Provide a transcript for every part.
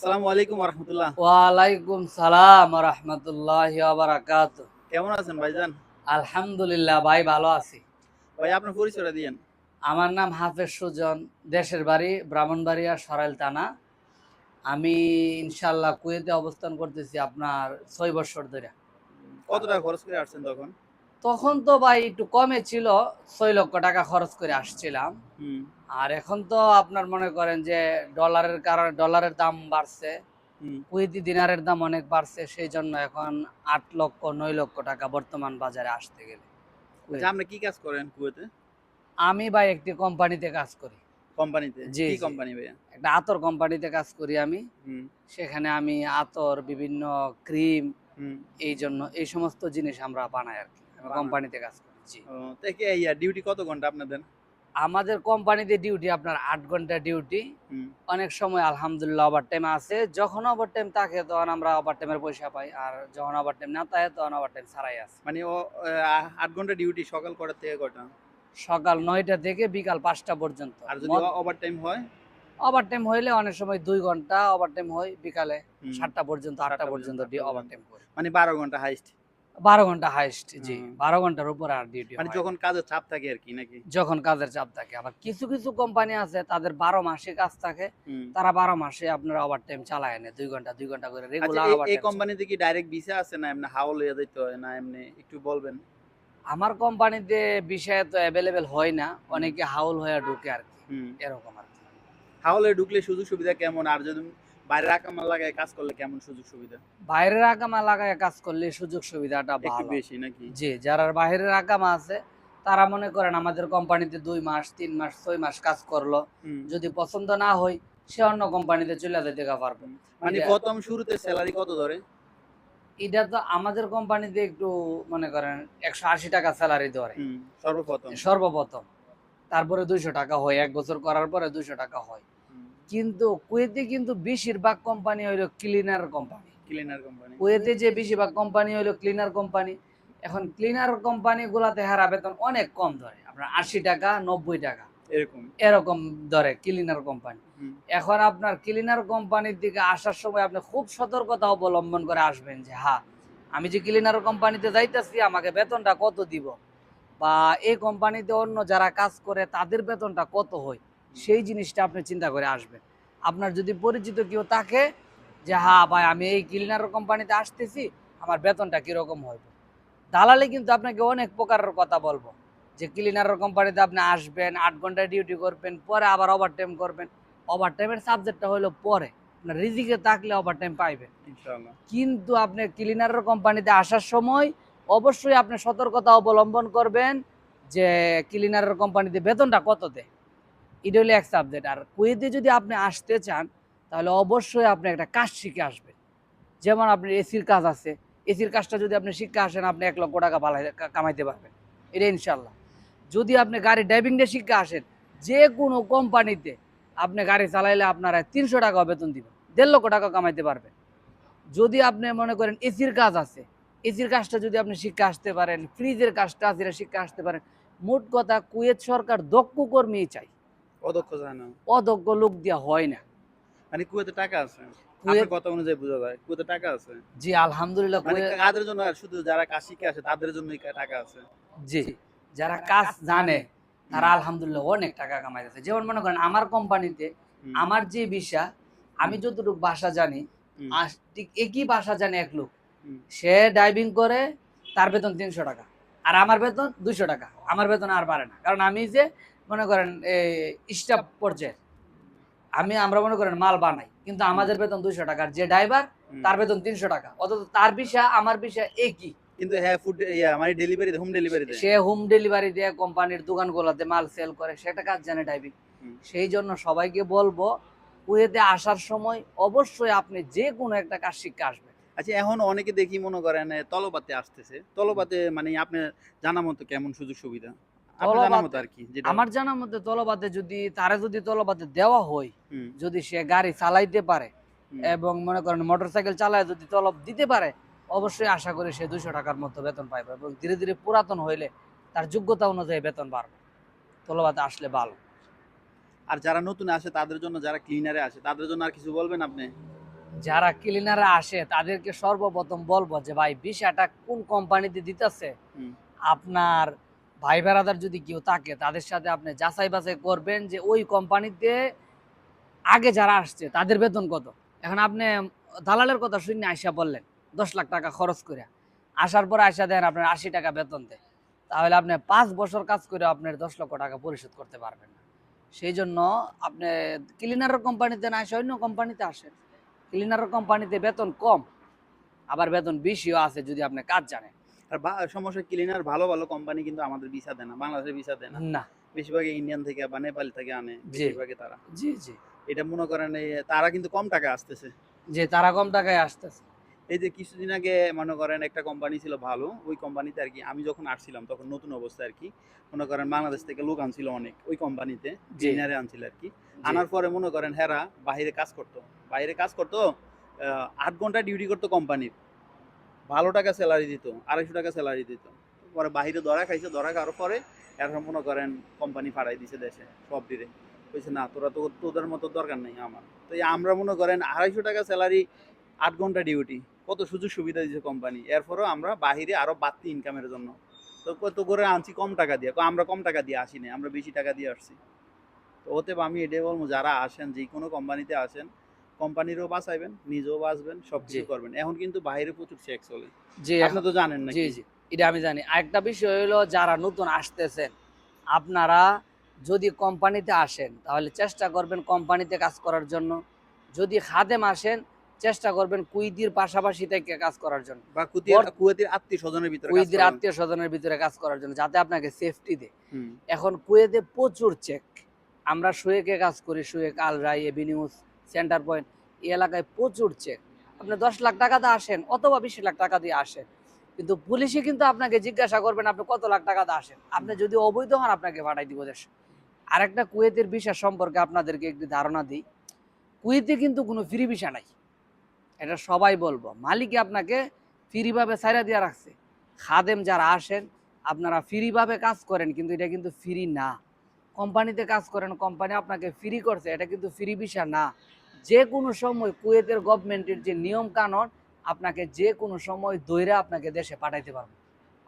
আসসালামু আলাইকুম রহমতুল্লাহ ওয়ালাইকুম সালাম রহমতুল্লাহ বারাকাত কেমন আছেন ভাইজান? আলহামদুলিল্লাহ ভাই ভালো আছি। ভাই আপনার পরিচয়টা দিয়েন। আমার নাম হাফেজ সুজন দেশের বাড়ি ব্রাহ্মণবাড়িয়া সরাইল থানা। আমি ইনশাল্লাহ কুয়েতে অবস্থান করতেছি আপনার ছয় বছর ধরে। কত টাকা খরচ করে আসছেন তখন? তখন তো ভাই একটু কমে ছিল ছয় লক্ষ টাকা খরচ করে আসছিলাম। আর এখন তো আপনার মনে করেন যে ডলারের কারণে ডলারের দাম বাড়ছে। কুয়েতি দিনারের দাম অনেক বাড়ছে সেই জন্য এখন আট লক্ষ নয় লক্ষ টাকা বর্তমান বাজারে আসতে গেলে। আচ্ছা, আপনি কি কাজ করেন কুয়েতে? আমি ভাই একটি কোম্পানিতে কাজ করি। কোম্পানিতে? জি, কি কোম্পানি ভাইয়া? একটা আতর কোম্পানিতে কাজ করি আমি। হুম। সেখানে আমি আতর বিভিন্ন ক্রিম হুম। এই জন্য এই সমস্ত জিনিস আমরা বানাই আর কি। কোম্পানিতে কাজ করি জি। তা কি ডিউটি কত ঘণ্টা আপনাদের আমাদের কোম্পানিতে ডিউটি আপনার আট ঘণ্টা ডিউটি অনেক সময় আলহামদুলিল্লাহ ওভার টাইম আছে। যখন ওভার টাইম থাকে তখন আমরা ওভার টাইমের পয়সা পাই। আর যখন ওভার টাইম না থাকে তখন ওভার টাইম ছাড়াই আছে। মানে ও আট ঘণ্টা ডিউটি সকাল কটার থেকে কটা? সকাল নয়টা থেকে বিকাল পাঁচটা পর্যন্ত। আর যদি ওভার টাইম হয়? ওভার টাইম হইলে অনেক সময় দুই ঘণ্টা ওভার টাইম হয়। বিকালে সাতটা পর্যন্ত আটটা পর্যন্ত ওভার টাইম মানে বারো ঘণ্টা হাইস্ট বারো ঘণ্টা হাইস্ট জি বারো ঘণ্টার উপর আর ডিউটি মানে যখন কাজের চাপ থাকে আর কি নাকি? যখন কাজের চাপ থাকে আবার কিছু কিছু কোম্পানি আছে তাদের বারো মাসে কাজ থাকে তারা বারো মাসে আপনার ওভার টাইম চালায় না দুই ঘণ্টা দুই ঘণ্টা করে রেগুলার এই- কোম্পানিতে কি ডাইরেক্ট ভিসা আছে না এমনি হাওল হয়ে যেতে হয় না এমনি একটু বলবেন? আমার কোম্পানিতে বিষয় তো অ্যাভেলেবেল হয় না অনেকে হাউল হয়ে ঢুকে আর কি এরকম আর কি। হাওলে ঢুকলে সুযোগ সুবিধা কেমন? আর যদি বাইরে আকামা লাগায় কাজ করলে কেমন সুযোগ সুবিধা? বাইরের আকামা লাগায় কাজ করলে সুযোগ সুবিধাটা একটু বেশি নাকি? জি যারা বাইরের আকামা আছে তারা মনে করেন আমাদের কোম্পানিতে দুই মাস তিন মাস ছয় মাস কাজ করল। যদি পছন্দ না হয় সে অন্য কোম্পানিতে চলে যেতে পারবে। মানে প্রথম শুরুতে স্যালারি কত ধরে? এটা তো আমাদের কোম্পানিতে একটু মনে করেন একশো আশি টাকা স্যালারি ধরে। সর্বপ্রথম। সর্বপ্রথম। তারপরে দুইশো টাকা হয় এক বছর করার পরে দুইশো টাকা হয়। কিন্তু কুয়েতে কিন্তু বেশিরভাগ কোম্পানি হইল ক্লিনার কোম্পানি ক্লিনার কোম্পানি কুয়েতে যে বেশিরভাগ কোম্পানি হইল ক্লিনার কোম্পানি এখন ক্লিনার কোম্পানিগুলাতে হারা বেতন অনেক কম ধরে। আপনার আশি টাকা নব্বই টাকা। এরকম? এরকম ধরে ক্লিনার কোম্পানি এখন আপনার ক্লিনার কোম্পানির দিকে আসার সময় আপনি খুব সতর্কতা অবলম্বন করে আসবেন যে হ্যাঁ আমি যে ক্লিনার কোম্পানিতে যাইতেছি আমাকে বেতনটা কত দিব? বা এই কোম্পানিতে অন্য যারা কাজ করে তাদের বেতনটা কত হয়? সেই জিনিসটা আপনি চিন্তা করে আসবেন। আপনার যদি পরিচিত কেউ থাকে যে হ্যাঁ ভাই আমি এই ক্লিনার কোম্পানিতে আসতেছি আমার বেতনটা কীরকম হইব? দালালে কিন্তু আপনাকে অনেক প্রকারের কথা বলব। যে ক্লিনার কোম্পানিতে আপনি আসবেন আট ঘণ্টা ডিউটি করবেন পরে আবার ওভার টাইম করবেন। ওভার টাইমের সাবজেক্টটা হলো পরে। আপনার রিজিকে থাকলে ওভার টাইম পাইবেন কিন্তু আপনি ক্লিনারের কোম্পানিতে আসার সময় অবশ্যই আপনি সতর্কতা অবলম্বন করবেন যে ক্লিনারের কোম্পানিতে বেতনটা কত দেয়? এটা হলো এক সাবজেক্ট আর কুয়েতে যদি আপনি আসতে চান, তাহলে অবশ্যই আপনি একটা কাজ শিখে আসবেন। যেমন আপনার এসির কাজ আছে। এসির কাজটা যদি আপনি শিখে আসেন, আপনি এক লক্ষ টাকা পালাই কামাইতে পারবেন। এটা ইনশাল্লাহ যদি আপনি গাড়ি ড্রাইভিংটা শিখে আসেন, যে কোনো কোম্পানিতে আপনি গাড়ি চালাইলে আপনারা তিনশো টাকা বেতন দিবেন দেড় লক্ষ টাকা কামাইতে পারবেন। যদি আপনি মনে করেন এসির কাজ আছে, এসির কাজটা যদি আপনি শিক্ষা আসতে পারেন, ফ্রিজের কাজটা আছে শিক্ষা আসতে পারেন, মোট কথা কুয়েত সরকার দক্ষ কর্মী চাই। অদক্ষ যায় না। অদক্ষ লোক দেওয়া হয় না। মানে কুয়েতে টাকা আছে। কথা অনুযায়ী বোঝা যায় কুয়েতে টাকা আছে। জি আলহামদুলিল্লাহ মানে কাদের জন্য শুধু যারা কাজ আসে তাদের জন্যই টাকা আছে। জি যারা কাজ জানে তারা আলহামদুলিল্লাহ অনেক টাকা কামাইতেছে। যেমন মনে করেন আমার কোম্পানিতে আমার যে বিষয় আমি যতটুকু ভাষা জানি ঠিক একই ভাষা জানে এক লোক। সে ডাইভিং করে তার বেতন তিনশো টাকা। আর আমার বেতন দুইশো টাকা। আমার বেতন আর বাড়ে না। কারণ আমি যে মনে করেন স্টাফ পর্যায়ে। আমি আমরা মনে করেন মাল বানাই কিন্তু আমাদের বেতন দুইশো টাকা আর যে ড্রাইভার তার বেতন তিনশো টাকা। অথচ তার বিষয় আমার বিষয় একই কিন্তু হ্যাঁ ফুড ইয়া মানে ডেলিভারি হোম ডেলিভারি সে হোম ডেলিভারি দিয়ে কোম্পানির দোকানগুলোতে মাল সেল করে সেটা কাজ জানে ড্রাইভিং সেই জন্য সবাইকে বলব কুয়েতে আসার সময় অবশ্যই আপনি যে কোনো একটা কাজ শিক্ষা আসবেন। আচ্ছা এখন অনেকে দেখি মনে করেন তলবাতে আসতেছে। তলবাতে মানে আপনার জানা মতো কেমন সুযোগ সুবিধা আমার জানার মধ্যে তলবাতে যদি তারে যদি তলবাতে দেওয়া হয় যদি সে গাড়ি চালাইতে পারে এবং মনে করেন মোটরসাইকেল চালায় যদি তলব দিতে পারে অবশ্যই আশা করি সে দুশো টাকার মতো বেতন পাইবে এবং ধীরে ধীরে পুরাতন হইলে তার যোগ্যতা অনুযায়ী বেতন বাড়বে। তলবাতে আসলে ভালো। আর যারা নতুন আসে তাদের জন্য যারা ক্লিনারে আসে তাদের জন্য আর কিছু বলবেন আপনি? যারা ক্লিনাররা আসে তাদেরকে সর্বপ্রথম বলব যে ভাই বিষয়টা কোন কোম্পানিতে দিতেছে? আপনার ভাই যদি কেউ থাকে, তাদের সাথে আপনি যাচাই বাছাই করবেন যে ওই কোম্পানিতে আগে যারা আসছে, তাদের বেতন কত? এখন আপনি দালালের কথা শুনে আইসা বললেন, দশ লাখ টাকা খরচ করে আসার পর আইসা দেন আপনার আশি টাকা বেতন দেয়। তাহলে আপনি পাঁচ বছর কাজ করে আপনার দশ লক্ষ টাকা পরিশোধ করতে পারবেন না। সেই জন্য আপনি ক্লিনারের কোম্পানিতে না আসে, অন্য কোম্পানিতে আসেন ক্লিনারের কোম্পানিতে বেতন কম, আবার বেতন বেশিও আছে যদি আপনি কাজ জানেন। আর সমস্যা ক্লিনার ভালো ভালো কোম্পানি কিন্তু আমাদের ভিসা দেয় না বাংলাদেশের ভিসা দেয় না। না। বেশিরভাগই ইন্ডিয়ান থেকে বা নেপাল থেকে আনে বেশিরভাগই তারা। জি জি। এটা মনে করেন তারা কিন্তু কম টাকা আসতেছে। যে তারা কম টাকায় আসতেছে। এই যে কিছুদিন আগে মনে করেন একটা কোম্পানি ছিল ভালো ওই কোম্পানিতে আর কি আমি যখন আসছিলাম তখন নতুন অবস্থা আর কি মনে করেন বাংলাদেশ থেকে লোক আনছিল অনেক ওই কোম্পানিতে জি। ক্লিনারে আনছিল আর কি। আনার পরে মনে করেন হেরা বাইরে কাজ করতো। বাইরে কাজ করতো আট ঘণ্টা ডিউটি করতো কোম্পানির ভালো টাকা স্যালারি দিত, আড়াইশো টাকা স্যালারি দিত। পরে বাইরে ধরা খাইছে, ধরা খাওয়ার পরে এরকম মনে করেন কোম্পানি ফাড়াই দিছে দেশে, সব দিলে বলছে না, তোরা তো, তোদের মতো দরকার নেই আমার। তো আমরা মনে করেন আড়াইশো টাকা স্যালারি আট ঘণ্টা ডিউটি কত সুযোগ সুবিধা দিয়েছে কোম্পানি এরপরেও আমরা বাহিরে আরও বাড়তি ইনকামের জন্য। তো কত করে আনছি, কম টাকা দিয়ে। আমরা কম টাকা দিয়ে আসি না আমরা বেশি টাকা দিয়ে আসছি। তো ওতে আমি এটাই বলব, যারা আসেন যে কোনো কোম্পানিতে আসেন কোম্পানিরও বাঁচাইবেন নিজেও বাঁচবেন সব কিছু করবেন। এখন কিন্তু বাইরে প্রচুর চেক চলে। জি আপনি তো জানেন না জি জি এটা আমি জানি। আরেকটা বিষয় হলো যারা নতুন আসতেছেন আপনারা যদি কোম্পানিতে আসেন তাহলে চেষ্টা করবেন কোম্পানিতে কাজ করার জন্য। যদি খাদেম আসেন চেষ্টা করবেন কুইদির পাশাপাশি থেকে কাজ করার জন্য। বা বর- কুয়েতের আত্মীয় স্বজনের ভিতরে কাজ কুইদির আত্মীয় স্বজনের ভিতরে কাজ করার জন্য যাতে আপনাকে সেফটি দেয়। এখন কুয়েতে প্রচুর চেক আমরা শুয়েকে কাজ করি শুয়েক আলরাই এভিনিউজ সেন্টার পয়েন্ট। এই এলাকায় প্রচুর চেক। আপনি দশ লাখ টাকা দিয়ে আসেন অথবা বিশ লাখ টাকা দিয়ে আসেন। কিন্তু পুলিশে কিন্তু আপনাকে জিজ্ঞাসা করবেন, আপনি কত লাখ টাকা দিয়ে আসেন? আপনি যদি অবৈধ হন, আপনাকে পাঠাই দিব দেশ। আরেকটা কুয়েতের বিষয় সম্পর্কে আপনাদেরকে একটি ধারণা দিই। কুয়েতে কিন্তু কোনো ফ্রি ভিসা নাই। এটা সবাই বলব। মালিকই আপনাকে ফ্রিভাবে ছাইরা দিয়ে রাখছে। খাদেম যারা আসেন, আপনারা ফ্রিভাবে কাজ করেন, কিন্তু এটা কিন্তু ফ্রি না। কোম্পানিতে কাজ করেন, কোম্পানি আপনাকে ফ্রি করছে। এটা কিন্তু ফ্রি ভিসা না। যে কোনো সময় কুয়েতের গভর্নমেন্টের যে নিয়ম কানুন, আপনাকে যে কোনো সময় দৈরা আপনাকে দেশে পাঠাইতে পারবে।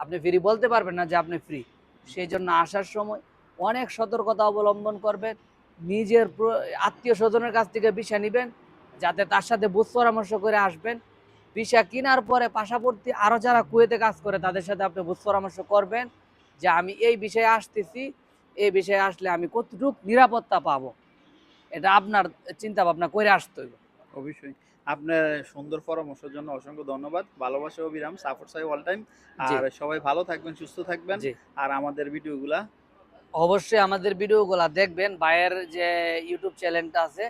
আপনি ফ্রি বলতে পারবেন না যে আপনি ফ্রি সেই জন্য আসার সময় অনেক সতর্কতা অবলম্বন করবেন। নিজের আত্মীয় স্বজনের কাছ থেকে ভিসা নেবেন, যাতে তার সাথে বুঝ পরামর্শ করে আসবেন। ভিসা কেনার পরে পাশাপাশি আরও যারা কুয়েতে কাজ করে, তাদের সাথে আপনি বুঝ পরামর্শ করবেন যে আমি এই বিষয়ে আসতেছি, এই বিষয়ে আসলে আমি কতটুকু নিরাপত্তা পাবো। এটা আপনার চিন্তা ভাবনা করে আসতে হইব। অবশ্যই। আপনার সুন্দর পরামর্শের জন্য অসংখ্য ধন্যবাদ। ভালোবাসা অবিরাম সাপোর্ট সাই অল টাইম আর সবাই ভালো থাকবেন সুস্থ থাকবেন। আর আমাদের ভিডিওগুলা অবশ্যই আমাদের ভিডিওগুলো দেখবেন। ভাইয়ের যে ইউটিউব চ্যানেলটা আছে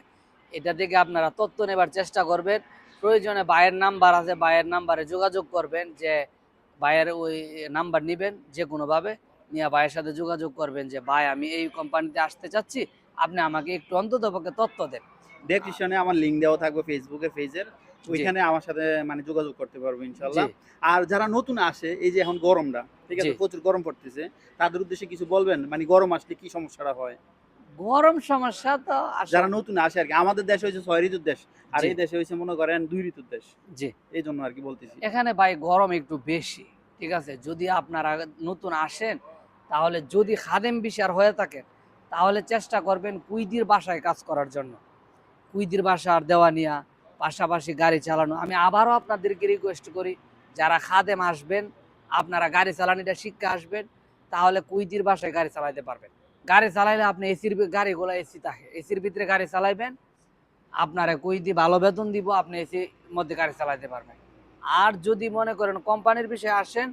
এটা থেকে আপনারা তথ্য নেবার চেষ্টা করবেন। প্রয়োজনে ভাইয়ের নাম্বার আছে ভাইয়ের নাম্বারে যোগাযোগ করবেন যে ভাইয়ের ওই নাম্বার নেবেন যে কোনোভাবে নিয়ে ভাইয়ের সাথে যোগাযোগ করবেন যে ভাই আমি এই কোম্পানিতে আসতে চাচ্ছি আপনি আমাকে একটু অন্তত পক্ষে তথ্য দেন। ডেসক্রিপশনে আমার লিঙ্ক দেওয়া থাকবে ফেসবুকের পেজের ওইখানে আমার সাথে মানে যোগাযোগ করতে পারব ইনশাল্লাহ আর যারা নতুন আসে এই যে এখন গরমটা ঠিক আছে প্রচুর গরম পড়তেছে তাদের উদ্দেশ্যে কিছু বলবেন? মানে গরম আসলে কি সমস্যাটা হয়? গরম সমস্যা তো যারা নতুন আসে আর কি আমাদের দেশ হয়েছে ছয় ঋতুর দেশ আর এই দেশে হয়েছে মনে করেন দুই ঋতুর দেশ। জি। এই জন্য আর কি বলতেছি। এখানে ভাই গরম একটু বেশি ঠিক আছে? যদি আপনারা নতুন আসেন তাহলে যদি খাদেম বিশার হয়ে থাকে তাহলে চেষ্টা করবেন কুইদির বাসায় কাজ করার জন্য। কুইদির বাসার দেওয়া নিয়া, পাশাপাশি গাড়ি চালানো। আমি আবারও আপনাদেরকে রিকোয়েস্ট করি, যারা খাদেম আসবেন, আপনারা গাড়ি চালানিটা শিক্ষা আসবেন, তাহলে কুইদির বাসায় গাড়ি চালাইতে পারবেন। গাড়ি চালাইলে আপনি এসির গাড়িগুলো এসি থাকে, এসির ভিতরে গাড়ি চালাইবেন, আপনারা কুইদি ভালো বেতন দিব, আপনি এসির মধ্যে গাড়ি চালাইতে পারবেন। আর যদি মনে করেন কোম্পানির বিষয়ে আসেন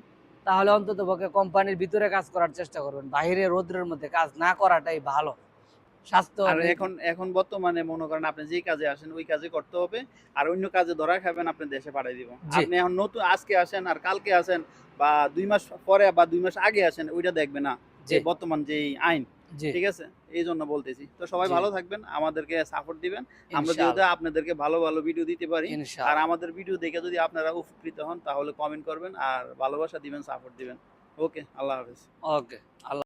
তাহলে অন্তত পক্ষে কোম্পানির ভিতরে কাজ করার চেষ্টা করবেন বাইরে রোদ্রের মধ্যে কাজ না করাটাই ভালো। স্বাস্থ্য আর এখন এখন বর্তমানে মনে করেন আপনি যে কাজে আসেন ওই কাজে করতে হবে আর অন্য কাজে ধরা খাবেন আপনি দেশে পাঠিয়ে দিব। আপনি এখন নতুন আজকে আসেন আর কালকে আসেন বা দুই মাস পরে বা দুই মাস আগে আসেন ওইটা দেখবে না যে বর্তমান যে আইন। ঠিক আছে? এই জন্য বলতেছি। তো সবাই ভালো থাকবেন আমাদেরকে সাপোর্ট দিবেন। আমরা যেহেতু আপনাদেরকে ভালো ভালো ভিডিও দিতে পারি আর আমাদের ভিডিও দেখে যদি আপনারা উপকৃত হন তাহলে কমেন্ট করবেন আর ভালোবাসা দিবেন সাপোর্ট দিবেন। ওকে আল্লাহ হাফেজ। ওকে আল্লাহ